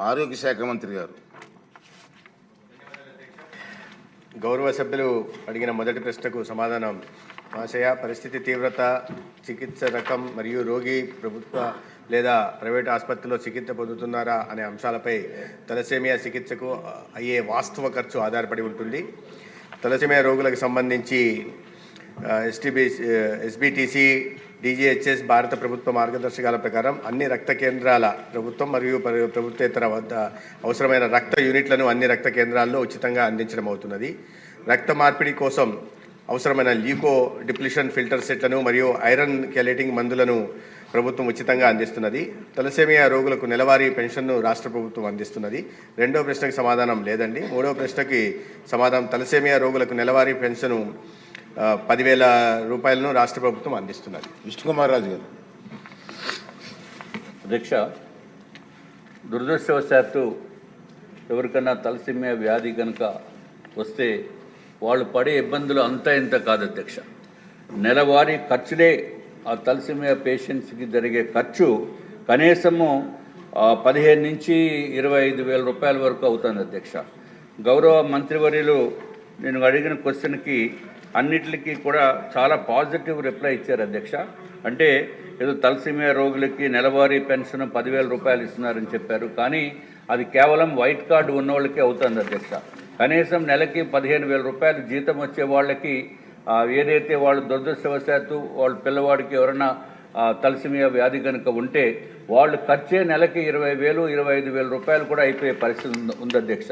ఆరోగ్య శాఖ మంత్రి గారు. గౌరవ సభ్యులు అడిగిన మొదటి ప్రశ్నకు సమాధానం. మహాశయ పరిస్థితి తీవ్రత చికిత్స రకం మరియు రోగి ప్రభుత్వ లేదా ప్రైవేట్ ఆసుపత్రిలో చికిత్స పొందుతున్నారా అనే అంశాలపై తలసేమియా చికిత్సకు అయ్యే వాస్తవ ఖర్చు ఆధారపడి ఉంటుంది. తలసేమియా రోగులకు సంబంధించి ఎస్టీబీ ఎస్బిటిసి డీజీహెచ్ఎస్ భారత ప్రభుత్వ మార్గదర్శకాల ప్రకారం అన్ని రక్త కేంద్రాల ప్రభుత్వం మరియు ప్రభుత్వేతర వద్ద అవసరమైన రక్త యూనిట్లను అన్ని రక్త కేంద్రాల్లో ఉచితంగా అందించడం అవుతున్నది. రక్త మార్పిడి కోసం అవసరమైన లీకో డిప్లిషన్ ఫిల్టర్ సెట్లను మరియు ఐరన్ కెలేటింగ్ మందులను ప్రభుత్వం ఉచితంగా అందిస్తున్నది. తలసేమియా రోగులకు నెలవారీ పెన్షన్ను రాష్ట్ర ప్రభుత్వం అందిస్తున్నది. రెండో ప్రశ్నకు సమాధానం లేదండి. మూడో ప్రశ్నకి సమాధానం తలసేమియా రోగులకు నెలవారీ పెన్షను పదివేల రూపాయలను రాష్ట్ర ప్రభుత్వం అందిస్తున్నది. విష్ణుకుమార్ రాజు గారు. అధ్యక్ష దురదృష్టవశాత్తు ఎవరికన్నా తలసిమ్య వ్యాధి కనుక వస్తే వాళ్ళు పడే ఇబ్బందులు అంతా ఇంత కాదు అధ్యక్ష. నెలవారీ ఖర్చులే ఆ తలసిమ్య పేషెంట్స్కి జరిగే ఖర్చు కనీసము పదిహేను నుంచి ఇరవై ఐదు వేల రూపాయల వరకు అవుతుంది అధ్యక్ష. గౌరవ మంత్రివర్యులు నేను అడిగిన క్వశ్చన్కి అన్నిటికీ కూడా చాలా పాజిటివ్ రిప్లై ఇచ్చారు అధ్యక్ష. అంటే ఏదో తలసిమియా రోగులకి నెలవారీ పెన్షన్ పదివేల రూపాయలు ఇస్తున్నారని చెప్పారు. కానీ అది కేవలం వైట్ కార్డు ఉన్నవాళ్ళకి అవుతుంది అధ్యక్ష. కనీసం నెలకి పదిహేను వేల రూపాయలు జీతం వచ్చే వాళ్ళకి ఏదైతే వాళ్ళు దురదృష్టవశాత్తు వాళ్ళ పిల్లవాడికి ఎవరైనా తలసిమియా వ్యాధి కనుక ఉంటే వాళ్ళు ఖర్చే నెలకి ఇరవై వేలు ఇరవై ఐదు వేల రూపాయలు కూడా అయిపోయే పరిస్థితి ఉంది- ఉంది అధ్యక్ష.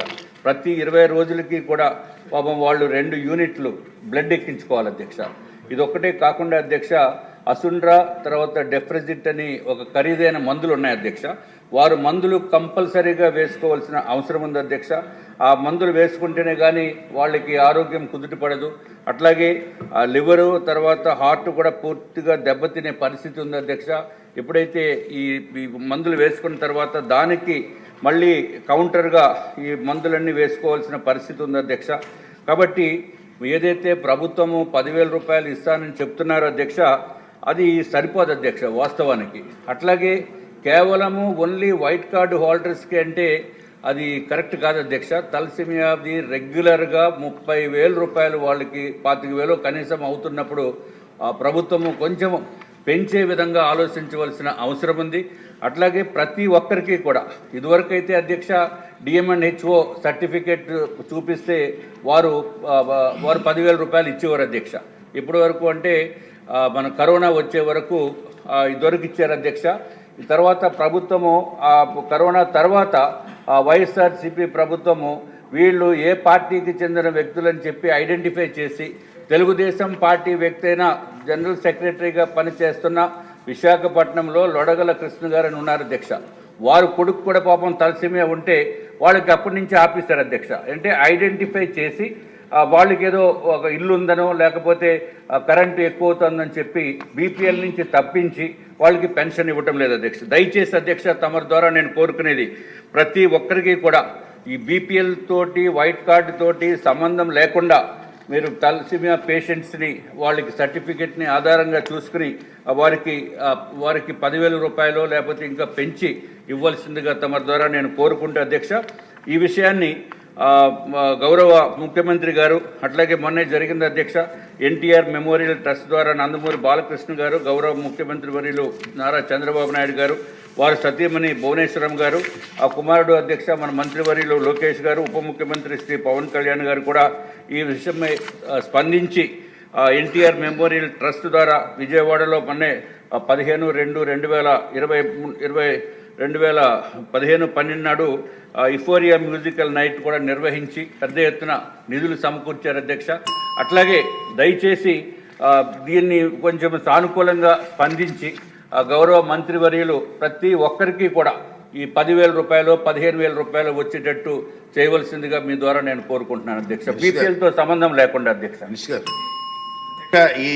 ప్రతి ఇరవై రోజులకి కూడా పాపం వాళ్ళు రెండు యూనిట్లు బ్లడ్ ఎక్కించుకోవాలి అధ్యక్ష. ఇది ఒక్కటే కాకుండా అధ్యక్ష అసుండ్రా తర్వాత డెఫ్రిజిట్ అని ఒక ఖరీదైన మందులు ఉన్నాయి అధ్యక్ష. వారు మందులు కంపల్సరీగా వేసుకోవాల్సిన అవసరం ఉంది అధ్యక్ష. ఆ మందులు వేసుకుంటేనే కానీ వాళ్ళకి ఆరోగ్యం కుదుటపడదు అట్లాగే ఆ లివరు తర్వాత హార్ట్ కూడా పూర్తిగా దెబ్బతినే పరిస్థితి ఉంది అధ్యక్ష. ఎప్పుడైతే ఈ ఈ మందులు వేసుకున్న తర్వాత దానికి మళ్ళీ కౌంటర్గా ఈ మందులన్నీ వేసుకోవాల్సిన పరిస్థితి ఉంది అధ్యక్ష. కాబట్టి ఏదైతే ప్రభుత్వము పదివేల రూపాయలు ఇస్తానని చెప్తున్నారో అధ్యక్ష అది సరిపోదు అధ్యక్ష వాస్తవానికి. అట్లాగే కేవలము ఓన్లీ వైట్ కార్డు హోల్డర్స్కి అంటే అది కరెక్ట్ కాదు అధ్యక్ష. తలసిమియాది రెగ్యులర్గా ముప్పై వేల రూపాయలు వాళ్ళకి పాతిక వేలు కనీసం అవుతున్నప్పుడు ఆ ప్రభుత్వము కొంచెం పెంచే విధంగా ఆలోచించవలసిన అవసరం ఉంది అట్లాగే ప్రతి ఒక్కరికి కూడా ఇదివరకైతే అధ్యక్ష డిఎంఎన్ హెచ్ఓ సర్టిఫికేట్ చూపిస్తే వారు వారు పదివేల రూపాయలు ఇచ్చేవారు అధ్యక్ష. ఇప్పటి వరకు అంటే మన కరోనా వచ్చే వరకు ఇదివరకు ఇచ్చారు అధ్యక్ష. తర్వాత ప్రభుత్వము ఆ కరోనా తర్వాత వైఎస్ఆర్సిపి ప్రభుత్వము వీళ్ళు ఏ పార్టీకి చెందిన వ్యక్తులని చెప్పి ఐడెంటిఫై చేసి తెలుగుదేశం పార్టీ వ్యక్తి అయిన జనరల్ సెక్రటరీగా పనిచేస్తున్న విశాఖపట్నంలో లొడగల కృష్ణ గారు ఉన్నారు అధ్యక్ష. వారు కొడుకు కూడా పాపం తలసిమే ఉంటే వాళ్ళకి అప్పటి నుంచి ఆపిస్తారు అధ్యక్ష. అంటే ఐడెంటిఫై చేసి వాళ్ళకి ఏదో ఒక ఇల్లు ఉందనో లేకపోతే కరెంటు ఎక్కువ అవుతుందని చెప్పి బీపీఎల్ నుంచి తప్పించి వాళ్ళకి పెన్షన్ ఇవ్వటం లేదు అధ్యక్ష. దయచేసి అధ్యక్ష తమరి ద్వారా నేను కోరుకునేది ప్రతి ఒక్కరికి కూడా ఈ బీపీఎల్ తోటి వైట్ కార్డు తోటి సంబంధం లేకుండా మీరు తలసిమియా పేషెంట్స్ని వాళ్ళకి సర్టిఫికెట్ని ఆధారంగా చూసుకుని వారికి వారికి పదివేల రూపాయలు లేకపోతే ఇంకా పెంచి ఇవ్వాల్సిందిగా తమ ద్వారా నేను కోరుకుంటే అధ్యక్ష. ఈ విషయాన్ని గౌరవ ముఖ్యమంత్రి గారు అట్లాగే మొన్నే జరిగింది అధ్యక్ష ఎన్టీఆర్ మెమోరియల్ ట్రస్ట్ ద్వారా నందమూరి బాలకృష్ణ గారు గౌరవ ముఖ్యమంత్రి వర్యులు నారా చంద్రబాబు నాయుడు గారు వారు సతీమణి భువనేశ్వరం గారు ఆ కుమారుడు అధ్యక్ష మన మంత్రివర్యులు లోకేష్ గారు ఉప ముఖ్యమంత్రి శ్రీ పవన్ కళ్యాణ్ గారు కూడా ఈ విషయమై స్పందించి ఎన్టీఆర్ మెమోరియల్ ట్రస్ట్ ద్వారా విజయవాడలో మొన్నే పదిహేను రెండు రెండు వేల ఇరవై ఇరవై రెండు వేల పదిహేను పన్నెండు నాడు ఇఫోరియా మ్యూజికల్ నైట్ కూడా నిర్వహించి పెద్ద ఎత్తున నిధులు సమకూర్చారు అధ్యక్ష. అట్లాగే దయచేసి దీన్ని కొంచెం సానుకూలంగా స్పందించి గౌరవ మంత్రివర్యులు ప్రతి ఒక్కరికి కూడా ఈ పదివేల రూపాయలు పదిహేను వేల రూపాయలు వచ్చేటట్టు చేయవలసిందిగా మీ ద్వారా నేను కోరుకుంటున్నాను అధ్యక్ష. బీపీఎల్తో సంబంధం లేకుండా అధ్యక్ష. ఈ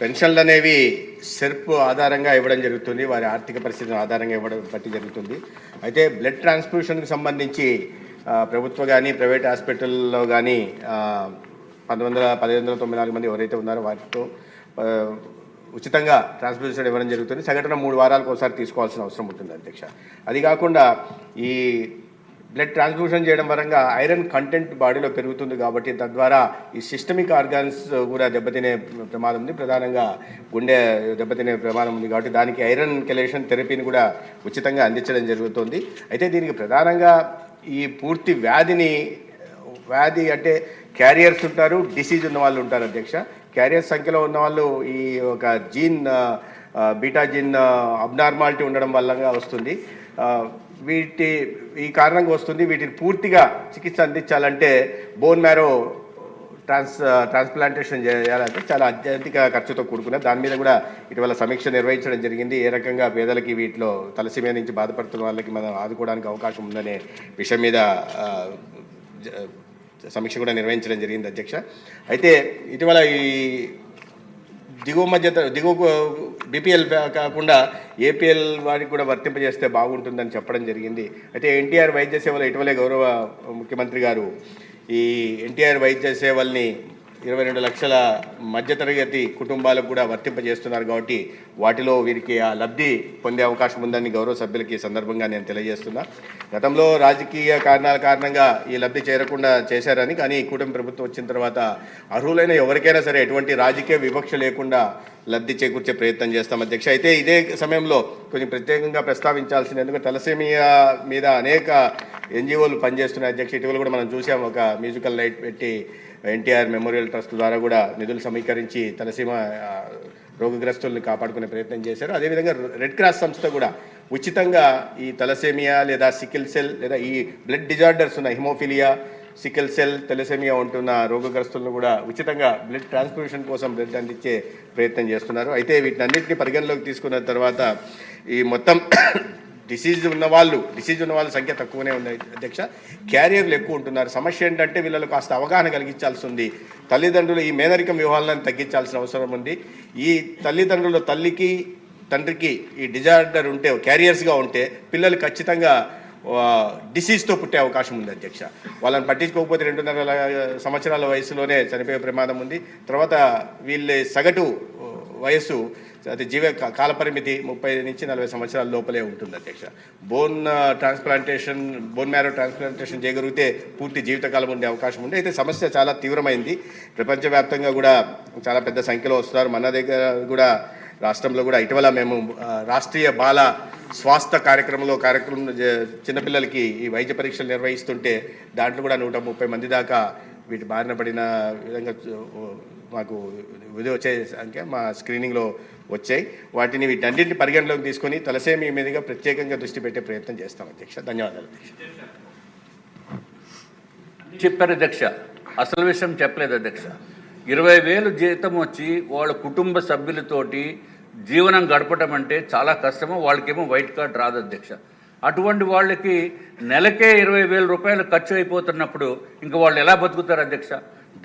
పెన్షన్లు అనేవి సెర్ప్ ఆధారంగా ఇవ్వడం జరుగుతుంది వారి ఆర్థిక పరిస్థితి ఆధారంగా ఇవ్వడం బట్టి జరుగుతుంది. అయితే బ్లడ్ ట్రాన్స్ఫ్యూషన్కి సంబంధించి ప్రభుత్వ కానీ ప్రైవేట్ హాస్పిటల్లో కానీ పంతొమ్మిది వందల పదిహేను వందల తొమ్మిది నాలుగు మంది ఎవరైతే ఉన్నారో వాటితో ఉచితంగా ట్రాన్స్ఫ్యూషన్ ఇవ్వడం జరుగుతుంది. సగటున మూడు వారాలకు ఒకసారి తీసుకోవాల్సిన అవసరం ఉంటుంది అధ్యక్ష. అది కాకుండా ఈ బ్లడ్ ట్రాన్స్ఫ్యూషన్ చేయడం పరంగా ఐరన్ కంటెంట్ బాడీలో పెరుగుతుంది కాబట్టి తద్వారా ఈ సిస్టమిక్ ఆర్గాన్స్ కూడా దెబ్బతినే ప్రమాదం ఉంది. ప్రధానంగా గుండె దెబ్బతినే ప్రమాదం ఉంది కాబట్టి దానికి ఐరన్ కెలేషన్ థెరపీని కూడా ఉచితంగా అందించడం జరుగుతుంది. అయితే దీనికి ప్రధానంగా ఈ పూర్తి వ్యాధిని వ్యాధి అంటే క్యారియర్స్ ఉంటారు డిసీజ్ ఉన్న వాళ్ళు ఉంటారు అధ్యక్ష. క్యారియర్స్ సంఖ్యలో ఉన్న వాళ్ళు ఈ ఒక జీన్ బీటా జీన్ అబ్నార్మాలిటీ ఉండడం వల్ల వస్తుంది. వీటి ఈ కారణంగా వస్తుంది వీటిని పూర్తిగా చికిత్స అందించాలంటే బోన్ మ్యారో ట్రాన్స్ ట్రాన్స్ప్లాంటేషన్ చేయాలంటే చాలా అత్యధిక ఖర్చుతో కూడుకున్న దాని మీద కూడా ఇటీవల సమీక్ష నిర్వహించడం జరిగింది. ఏ రకంగా పేదలకి వీటిలో తలసిమే నుంచి బాధపడుతున్న వాళ్ళకి మనం ఆదుకోవడానికి అవకాశం ఉందనే విషయం మీద సమీక్ష కూడా నిర్వహించడం జరిగింది అధ్యక్ష. అయితే ఇటీవల ఈ దిగువ మధ్య దిగువ బీపీఎల్ కాకుండా ఏపీఎల్ వారికి కూడా వర్తింపజేస్తే బాగుంటుందని చెప్పడం జరిగింది. అయితే ఎన్టీఆర్ వైద్య సేవలు ఇటీవలే గౌరవ ముఖ్యమంత్రి గారు ఈ ఎన్టీఆర్ వైద్య సేవల్ని ఇరవై రెండు లక్షల మధ్యతరగతి కుటుంబాలకు కూడా వర్తింపజేస్తున్నారు కాబట్టి వాటిలో వీరికి ఆ లబ్ధి పొందే అవకాశం ఉందని గౌరవ సభ్యులకి సందర్భంగా నేను తెలియజేస్తున్నా. గతంలో రాజకీయ కారణాల కారణంగా ఈ లబ్ధి చేరకుండా చేశారని కానీ ఈ కూటమి ప్రభుత్వం వచ్చిన తర్వాత అర్హులైన ఎవరికైనా సరే ఎటువంటి రాజకీయ వివక్ష లేకుండా లబ్ధి చేకూర్చే ప్రయత్నం చేస్తాం. అధ్యక్ష అయితే ఇదే సమయంలో కొంచెం ప్రత్యేకంగా ప్రస్తావించాల్సింది ఎందుకంటే తలసేమియా మీద అనేక ఎన్జిఓలు పనిచేస్తున్నాయి. అధ్యక్ష ఇటీవల కూడా మనం చూసాం ఒక మ్యూజికల్ లైట్ పెట్టి ఎన్టీఆర్ మెమోరియల్ ట్రస్ట్ ద్వారా కూడా నిధులు సమీకరించి తలసీమ రోగగ్రస్తుల్ని కాపాడుకునే ప్రయత్నం చేశారు. అదేవిధంగా రెడ్ క్రాస్ సంస్థ కూడా ఉచితంగా ఈ తలసేమియా లేదా సికిల్ సెల్ లేదా ఈ బ్లడ్ డిజార్డర్స్ ఉన్న హిమోఫిలియా సికిల్ సెల్ తెలసేమియా ఉంటున్న రోగగ్రస్తులను కూడా ఉచితంగా బ్లడ్ ట్రాన్స్ఫ్యూషన్ కోసం బ్లడ్ అందించే ప్రయత్నం చేస్తున్నారు. అయితే వీటిని అన్నింటినీ పరిగణలోకి తీసుకున్న తర్వాత ఈ మొత్తం డిసీజ్ ఉన్న వాళ్ళు డిసీజ్ ఉన్న వాళ్ళ సంఖ్య తక్కువనే ఉంది అధ్యక్ష. క్యారియర్లు ఎక్కువ ఉంటున్నారు. సమస్య ఏంటంటే వీళ్ళకు కాస్త అవగాహన కలిగించాల్సి ఉంది. తల్లిదండ్రులు ఈ మేనరికం వ్యూహాలను తగ్గించాల్సిన అవసరం ఉంది. ఈ తల్లిదండ్రులు తల్లికి తండ్రికి ఈ డిజార్డర్ ఉంటే క్యారియర్స్గా ఉంటే పిల్లలు ఖచ్చితంగా డిసీజ్తో పుట్టే అవకాశం ఉంది అధ్యక్ష. వాళ్ళని పట్టించుకోకపోతే రెండున్నర సంవత్సరాల వయసులోనే చనిపోయే ప్రమాదం ఉంది. తర్వాత వీళ్ళ సగటు వయసు అది జీవ కాలపరిమితి ముప్పై నుంచి నలభై సంవత్సరాల లోపలే ఉంటుంది అధ్యక్ష. Bone transplantation bone marrow transplantation చేయగలిగితే పూర్తి జీవితకాలం ఉండే అవకాశం ఉంది. అయితే సమస్య చాలా తీవ్రమైంది. ప్రపంచవ్యాప్తంగా కూడా చాలా పెద్ద సంఖ్యలో వస్తున్నారు. మన దగ్గర కూడా రాష్ట్రంలో కూడా ఇటీవల మేము రాష్ట్రీయ బాల స్వాస్థ్య కార్యక్రమంలో కార్యక్రమం చిన్నపిల్లలకి ఈ వైద్య పరీక్షలు నిర్వహిస్తుంటే దాంట్లో కూడా నూట ముప్పై మంది దాకా వీటి బారిన పడిన విధంగా మాకు ఇది వచ్చే సంఖ్య మా స్క్రీనింగ్లో వచ్చాయి. వాటిని వీటన్నింటిని పరిగణలోకి తీసుకొని తలసేమి మీదుగా ప్రత్యేకంగా దృష్టి పెట్టే ప్రయత్నం చేస్తాం అధ్యక్ష. ధన్యవాదాలు అధ్యక్ష. చెప్పారు అధ్యక్ష. అసలు విషయం చెప్పలేదు అధ్యక్ష. ఇరవై వేలు జీతం వచ్చి వాళ్ళ కుటుంబ సభ్యులతోటి జీవనం గడపడం అంటే చాలా కష్టము. వాళ్ళకేమో వైట్ కార్డ్ రాదు అధ్యక్ష. అటువంటి వాళ్ళకి నెలకే ఇరవై వేల రూపాయలు ఖర్చు అయిపోతున్నప్పుడు ఇంక వాళ్ళు ఎలా బతుకుతారు అధ్యక్ష?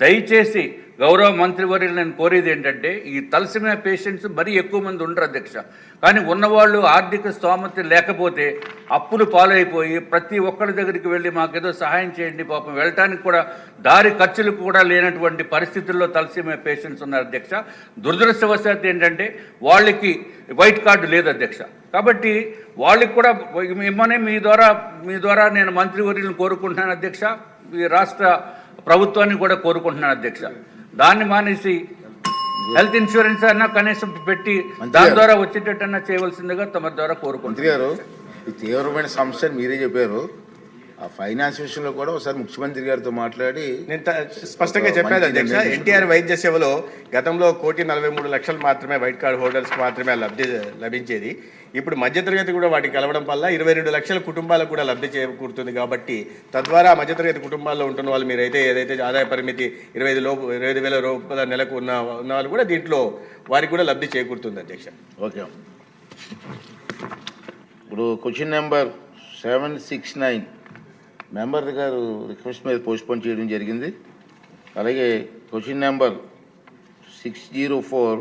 దయచేసి గౌరవ మంత్రివర్యులు నేను కోరేది ఏంటంటే ఈ తలసిన పేషెంట్స్ మరీ ఎక్కువ మంది ఉండరు అధ్యక్ష. కానీ ఉన్నవాళ్ళు ఆర్థిక స్తోమత లేకపోతే అప్పులు పాలైపోయి ప్రతి ఒక్కరి దగ్గరికి వెళ్ళి మాకేదో సహాయం చేయండి పాపం. వెళ్ళటానికి కూడా దారి ఖర్చులు కూడా లేనటువంటి పరిస్థితుల్లో తలసిమే పేషెంట్స్ ఉన్నారు అధ్యక్ష. దురదృష్టవశాత్తు ఏంటంటే వాళ్ళకి వైట్ కార్డు లేదు అధ్యక్ష. కాబట్టి వాళ్ళకి కూడా మిమ్మల్ని మీ ద్వారా మీ ద్వారా నేను మంత్రివర్యులను కోరుకుంటున్నాను అధ్యక్ష. ఈ రాష్ట్ర ప్రభుత్వాన్ని కూడా కోరుకుంటున్నాను అధ్యక్ష. దాన్ని మానేసి హెల్త్ ఇన్సూరెన్స్ అన్నా కనీసం పెట్టి దాని ద్వారా వచ్చేటట్టన్నా చేయవలసిందిగా తమ ద్వారా ఈ తీవ్రమైన సమస్యను మీరే చెప్పారు. ఆ ఫైనాన్స్ విషయంలో కూడా ఒకసారి ముఖ్యమంత్రి గారితో మాట్లాడి నేను స్పష్టంగా చెప్పాను అధ్యక్ష ఎన్టీఆర్ వైద్య సేవలో గతంలో కోటి నలభై మూడు లక్షలు మాత్రమే వైట్ కార్డ్ హోల్డర్స్కి మాత్రమే లబ్ధి లభించేది. ఇప్పుడు మధ్యతరగతి కూడా వాటికి కలవడం వల్ల ఇరవై రెండు లక్షల కుటుంబాలకు కూడా లబ్ధి చేకూరుతుంది కాబట్టి తద్వారా మధ్యతరగతి కుటుంబాల్లో ఉంటున్న వాళ్ళు మీరైతే ఏదైతే ఆదాయ పరిమితి ఇరవై ఐదు లోపు ఇరవై ఐదు వేల రూపాయల నెలకు ఉన్న ఉన్న వాళ్ళు కూడా దీంట్లో వారికి కూడా లబ్ధి చేకూరుతుంది అధ్యక్ష. ఓకే. ఇప్పుడు question number seven six nine. Member గారు రిక్వెస్ట్ మీద పోస్ట్పోన్ చేయడం జరిగింది. అలాగే question number six zero four